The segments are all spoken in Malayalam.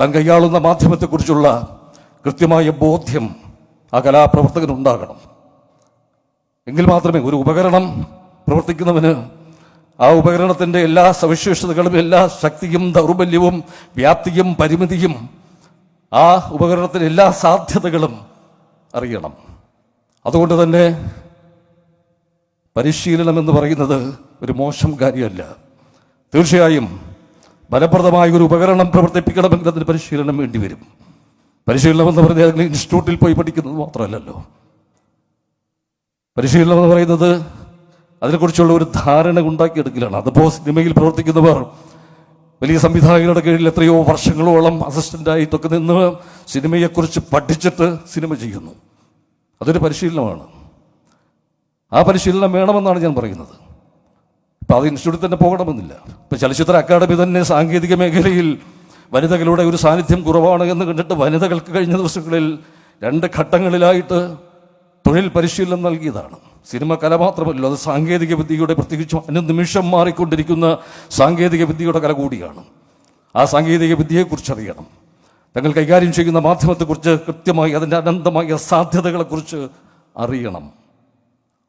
താൻ കൈയാളുന്ന മാധ്യമത്തെക്കുറിച്ചുള്ള കൃത്യമായ ബോധ്യം ആ കലാപ്രവർത്തകനുണ്ടാകണം. എങ്കിൽ മാത്രമേ ഒരു ഉപകരണം പ്രവർത്തിക്കുന്നവന് ആ ഉപകരണത്തിന്റെ എല്ലാ സവിശേഷതകളും എല്ലാ ശക്തിയും ദൗർബല്യവും വ്യാപ്തിയും പരിമിതിയും ആ ഉപകരണത്തിന്റെ എല്ലാ സാധ്യതകളും അറിയണം. അതുകൊണ്ട് തന്നെ പരിശീലനം എന്ന് പറയുന്നത് ഒരു മോശം കാര്യമല്ല. തീർച്ചയായും ഫലപ്രദമായ ഒരു ഉപകരണം പ്രവർത്തിപ്പിക്കണമെങ്കിൽ അതിന് പരിശീലനം വേണ്ടി വരും. പരിശീലനം എന്ന് പറഞ്ഞാൽ ഏതെങ്കിലും ഇൻസ്റ്റിറ്റ്യൂട്ടിൽ പോയി പഠിക്കുന്നത് മാത്രമല്ലല്ലോ. പരിശീലനം എന്ന് പറയുന്നത് അതിനെക്കുറിച്ചുള്ള ഒരു ധാരണ ഉണ്ടാക്കിയെടുക്കലാണ്. അതിപ്പോൾ സിനിമയിൽ പ്രവർത്തിക്കുന്നവർ വലിയ സംവിധായകരുടെ കീഴിൽ എത്രയോ വർഷങ്ങളോളം അസിസ്റ്റന്റായിട്ടൊക്കെ നിന്ന് സിനിമയെക്കുറിച്ച് പഠിച്ചിട്ട് സിനിമ ചെയ്യുന്നു. അതൊരു പരിശീലനമാണ്. ആ പരിശീലനം വേണമെന്നാണ് ഞാൻ പറയുന്നത്. ഇപ്പം അത് ഇൻസ്റ്റിറ്റ്യൂട്ടിൽ തന്നെ പോകണമെന്നില്ല. ഇപ്പോൾ ചലച്ചിത്ര അക്കാദമി തന്നെ സാങ്കേതിക മേഖലയിൽ വനിതകളുടെ ഒരു സാന്നിധ്യം കുറവാണ് എന്ന് കണ്ടിട്ട് വനിതകൾക്ക് കഴിഞ്ഞ ദിവസങ്ങളിൽ രണ്ട് ഘട്ടങ്ങളിലായിട്ട് തൊഴിൽ പരിശീലനം നൽകിയതാണ്. സിനിമ കല മാത്രമല്ല അത് സാങ്കേതിക വിദ്യയുടെ പ്രത്യേകിച്ചും അനുനിമിഷം മാറിക്കൊണ്ടിരിക്കുന്ന സാങ്കേതിക വിദ്യയുടെ കല കൂടിയാണ്. ആ സാങ്കേതിക വിദ്യയെക്കുറിച്ച് അറിയണം തങ്ങൾ കൈകാര്യം ചെയ്യുന്ന മാധ്യമത്തെക്കുറിച്ച് കൃത്യമായി അതിന്റെ അനന്തമായ സാധ്യതകളെക്കുറിച്ച് അറിയണം.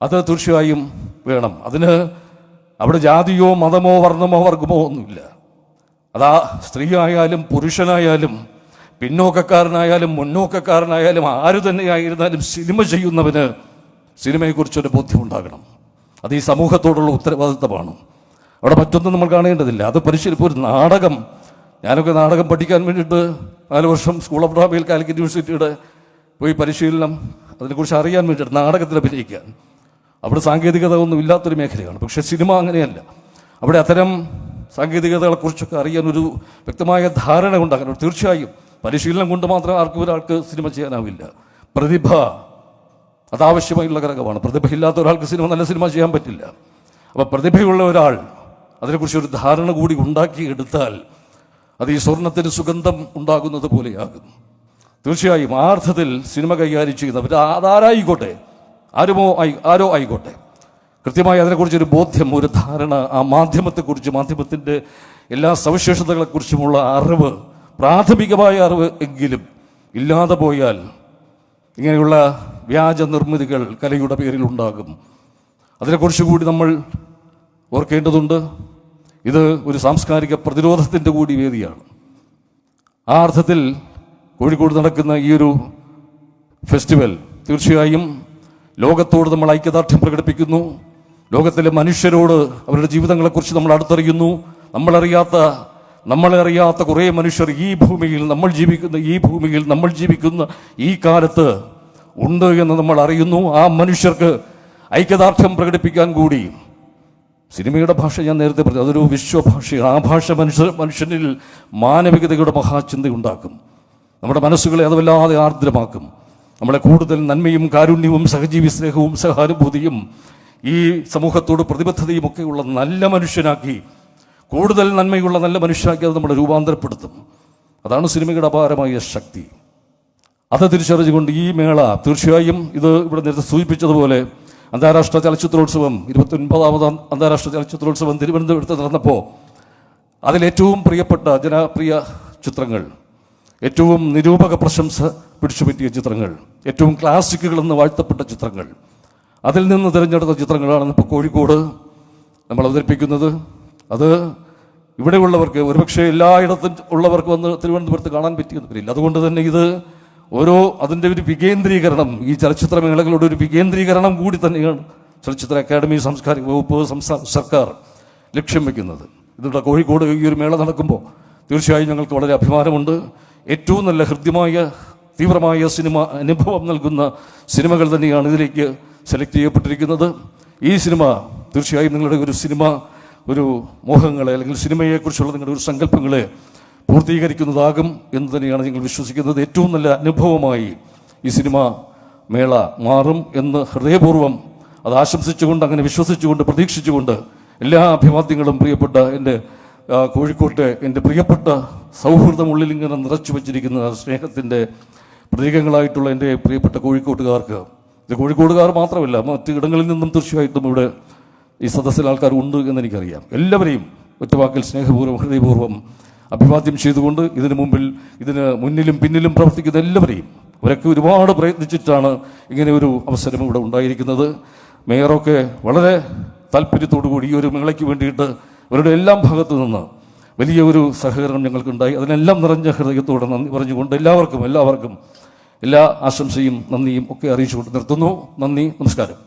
അത് തീർച്ചയായും വേണം. അതിന് അവിടെ ജാതിയോ മതമോ വർണമോ വർഗമോ ഒന്നുമില്ല. അതാ സ്ത്രീ ആയാലും പുരുഷനായാലും പിന്നോക്കക്കാരനായാലും മുന്നോക്കക്കാരനായാലും ആര് തന്നെയായിരുന്നാലും സിനിമ ചെയ്യുന്നവന് സിനിമയെക്കുറിച്ചൊരു ബോധ്യമുണ്ടാകണം. അത് ഈ സമൂഹത്തോടുള്ള ഉത്തരവാദിത്തമാണ്. അവിടെ മറ്റൊന്നും നമ്മൾ കാണേണ്ടതില്ല. അത് പരിശീലിപ്പോൾ ഒരു നാടകം. ഞാനൊക്കെ നാടകം പഠിക്കാൻ വേണ്ടിയിട്ട് നാല് വർഷം സ്കൂൾ ഓഫ് ഡ്രാമയിൽ കാലിക്കറ്റ് യൂണിവേഴ്സിറ്റിയുടെ പോയി പരിശീലനം അതിനെക്കുറിച്ച് അറിയാൻ വേണ്ടിയിട്ട് നാടകത്തിൽ അഭിനയിക്കാൻ. അവിടെ സാങ്കേതികത ഒന്നും ഇല്ലാത്തൊരു മേഖലയാണ്. പക്ഷെ സിനിമ അങ്ങനെയല്ല. അവിടെ അത്തരം സാങ്കേതികതകളെക്കുറിച്ചൊക്കെ അറിയാൻ ഒരു വ്യക്തമായ ധാരണ ഉണ്ടാക്കണം തീർച്ചയായും പരിശീലനം കൊണ്ട് മാത്രം ആർക്കും ഒരാൾക്ക് സിനിമ ചെയ്യാനാവില്ല. പ്രതിഭ അതാവശ്യമായുള്ള ഘടകമാണ്. പ്രതിഭയില്ലാത്ത ഒരാൾക്ക് സിനിമ നല്ല സിനിമ ചെയ്യാൻ പറ്റില്ല. അപ്പോൾ പ്രതിഭയുള്ള ഒരാൾ അതിനെക്കുറിച്ച് ഒരു ധാരണ കൂടി ഉണ്ടാക്കിയെടുത്താൽ അത് ഈ സ്വർണത്തിന് സുഗന്ധം ഉണ്ടാകുന്നത് പോലെയാകും. തീർച്ചയായും ആ അർത്ഥത്തിൽ സിനിമ കൈകാര്യം ചെയ്യുന്നവർ അതാരായിക്കോട്ടെ? ആരുമോ ആയി ആരോ ആയിക്കോട്ടെ. കൃത്യമായി അതിനെക്കുറിച്ചൊരു ബോധ്യം ഒരു ധാരണ ആ മാധ്യമത്തെക്കുറിച്ച് മാധ്യമത്തിന്റെ എല്ലാ സവിശേഷതകളെക്കുറിച്ചുമുള്ള അറിവ് പ്രാഥമികമായ അറിവ് എങ്കിലും ഇല്ലാതെ പോയാൽ ഇങ്ങനെയുള്ള വ്യാജ നിർമ്മിതികൾ കലയുടെ പേരിൽ ഉണ്ടാകും അതിനെക്കുറിച്ച് കൂടി നമ്മൾ ഓർക്കേണ്ടതുണ്ട് ഇത് ഒരു സാംസ്കാരിക പ്രതിരോധത്തിന്റെ കൂടി വേദിയാണ്. ആ അർത്ഥത്തിൽ കോഴിക്കോട് നടക്കുന്ന ഈ ഒരു ഫെസ്റ്റിവൽ തീർച്ചയായും ലോകത്തോട് നമ്മൾ ഐക്യദാർഢ്യം പ്രകടിപ്പിക്കുന്നു. ലോകത്തിലെ മനുഷ്യരോട് അവരുടെ ജീവിതങ്ങളെക്കുറിച്ച് നമ്മൾ അടുത്തറിയുന്നു. നമ്മളറിയാത്ത നമ്മളെ അറിയാത്ത കുറേ മനുഷ്യർ ഈ ഭൂമിയിൽ നമ്മൾ ജീവിക്കുന്ന ഈ ഭൂമിയിൽ നമ്മൾ ജീവിക്കുന്ന ഈ കാലത്ത് ഉണ്ട് എന്ന് നമ്മൾ അറിയുന്നു. ആ മനുഷ്യർക്ക് ഐക്യദാർഢ്യം പ്രകടിപ്പിക്കാൻ കൂടി സിനിമയുടെ ഭാഷ ഞാൻ നേരത്തെ പറഞ്ഞു. അതൊരു വിശ്വഭാഷയാണ്. ആ ഭാഷ മനുഷ്യ മനുഷ്യനിൽ മാനവികതയുടെ മഹാചിന്തയുണ്ടാക്കും നമ്മുടെ മനസ്സുകളെ അത് വല്ലാതെ ആർദ്രമാക്കും. നമ്മളെ കൂടുതൽ നന്മയും കാരുണ്യവും സഹജീവി സ്നേഹവും സഹാനുഭൂതിയും ഈ സമൂഹത്തോട് പ്രതിബദ്ധതയും ഒക്കെയുള്ള നല്ല മനുഷ്യനാക്കി കൂടുതൽ നന്മയുള്ള നല്ല മനുഷ്യനാക്കി അത് നമ്മളെ രൂപാന്തരപ്പെടുത്തും. അതാണ് സിനിമയുടെ അപാരമായ ശക്തി. അത് തിരിച്ചറിഞ്ഞുകൊണ്ട് ഈ മേള തീർച്ചയായും ഇത് ഇവിടെ നേരത്തെ സൂചിപ്പിച്ചതുപോലെ അന്താരാഷ്ട്ര ചലച്ചിത്രോത്സവം ഇരുപത്തി ഒൻപതാമത് അന്താരാഷ്ട്ര ചലച്ചിത്രോത്സവം തിരുവനന്തപുരത്ത് നടന്നപ്പോൾ അതിലേറ്റവും പ്രിയപ്പെട്ട ജനപ്രിയ ചിത്രങ്ങൾ ഏറ്റവും നിരൂപക പ്രശംസ പിടിച്ചുപറ്റിയ ചിത്രങ്ങൾ ഏറ്റവും ക്ലാസിക്കുകൾ എന്ന് വാഴ്ത്തപ്പെട്ട ചിത്രങ്ങൾ. അതിൽ നിന്ന് തിരഞ്ഞെടുത്ത ചിത്രങ്ങളാണ് ഇപ്പോൾ കോഴിക്കോട് നമ്മൾ അവതരിപ്പിക്കുന്നത്. അത് ഇവിടെയുള്ളവർക്ക് ഒരുപക്ഷെ എല്ലായിടത്തും ഉള്ളവർക്ക് വന്ന് തിരുവനന്തപുരത്ത് കാണാൻ പറ്റിയെന്ന് വരില്ല. അതുകൊണ്ട് തന്നെ ഇത് ഓരോ അതിന്റെ ഒരു വികേന്ദ്രീകരണം ഈ ചലച്ചിത്ര മേളകളുടെ ഒരു വികേന്ദ്രീകരണം കൂടി തന്നെയാണ് ചലച്ചിത്ര അക്കാദമി സാംസ്കാരിക വകുപ്പ് സംസ്ഥാന സർക്കാർ ലക്ഷ്യം വയ്ക്കുന്നത് ഇതിവിടെ കോഴിക്കോട് ഈ ഒരു മേള നടക്കുമ്പോൾ തീർച്ചയായും ഞങ്ങൾക്ക് വളരെ അഭിമാനമുണ്ട്. ഏറ്റവും നല്ല ഹൃദ്യമായ തീവ്രമായ സിനിമ അനുഭവം നൽകുന്ന സിനിമകൾ തന്നെയാണ് ഇതിലേക്ക് സെലക്ട് ചെയ്യപ്പെട്ടിരിക്കുന്നത്. ഈ സിനിമ തീർച്ചയായും നിങ്ങളുടെ ഒരു സിനിമ ഒരു മോഹങ്ങളെ അല്ലെങ്കിൽ സിനിമയെക്കുറിച്ചുള്ള നിങ്ങളുടെ ഒരു സങ്കല്പങ്ങളെ പൂർത്തീകരിക്കുന്നതാകും എന്ന് തന്നെയാണ് ഞങ്ങൾ വിശ്വസിക്കുന്നത്. ഏറ്റവും നല്ല അനുഭവമായി ഈ സിനിമ മേള മാറും എന്ന് ഹൃദയപൂർവം അത് ആശംസിച്ചുകൊണ്ട് അങ്ങനെ വിശ്വസിച്ചുകൊണ്ട് പ്രതീക്ഷിച്ചുകൊണ്ട് എല്ലാ അഭിവാദ്യങ്ങളും പ്രിയപ്പെട്ട എന്റെ കോഴിക്കോട്ടെ എന്റെ പ്രിയപ്പെട്ട സൗഹൃദം ഉള്ളിലിങ്ങനെ നിറച്ചു വച്ചിരിക്കുന്ന സ്നേഹത്തിന്റെ പ്രതീകങ്ങളായിട്ടുള്ള എന്റെ പ്രിയപ്പെട്ട കോഴിക്കോട്ടുകാർക്ക്. ഇത് കോഴിക്കോടുകാർ മാത്രമല്ല മറ്റ് ഇടങ്ങളിൽ നിന്നും തീർച്ചയായിട്ടും ഇവിടെ ഈ സദസ്സിൽ ആൾക്കാർ ഉണ്ട് എന്നെനിക്കറിയാം എല്ലാവരെയും ഒറ്റവാക്കിൽ സ്നേഹപൂർവം ഹൃദയപൂർവം അഭിവാദ്യം ചെയ്തുകൊണ്ട് ഇതിനു മുമ്പിൽ ഇതിന് മുന്നിലും പിന്നിലും പ്രവർത്തിക്കുന്ന എല്ലാവരെയും അവരൊക്കെ ഒരുപാട് പ്രയത്നിച്ചിട്ടാണ് ഇങ്ങനെ ഒരു അവസരം ഇവിടെ ഉണ്ടായിരിക്കുന്നത്. മേയറൊക്കെ വളരെ താല്പര്യത്തോടു കൂടി ഈ ഒരു മേളയ്ക്ക് വേണ്ടിയിട്ട് അവരുടെ എല്ലാം ഭാഗത്തു നിന്ന് വലിയ ഒരു സഹകരണം ഞങ്ങൾക്കുണ്ടായി. അതിനെല്ലാം നിറഞ്ഞ ഹൃദയത്തോടെ നന്ദി പറഞ്ഞുകൊണ്ട് എല്ലാവർക്കും എല്ലാവർക്കും എല്ലാ ആശംസയും നന്ദിയും ഒക്കെ അറിയിച്ചുകൊണ്ട് നിർത്തുന്നു. നന്ദി നമസ്കാരം.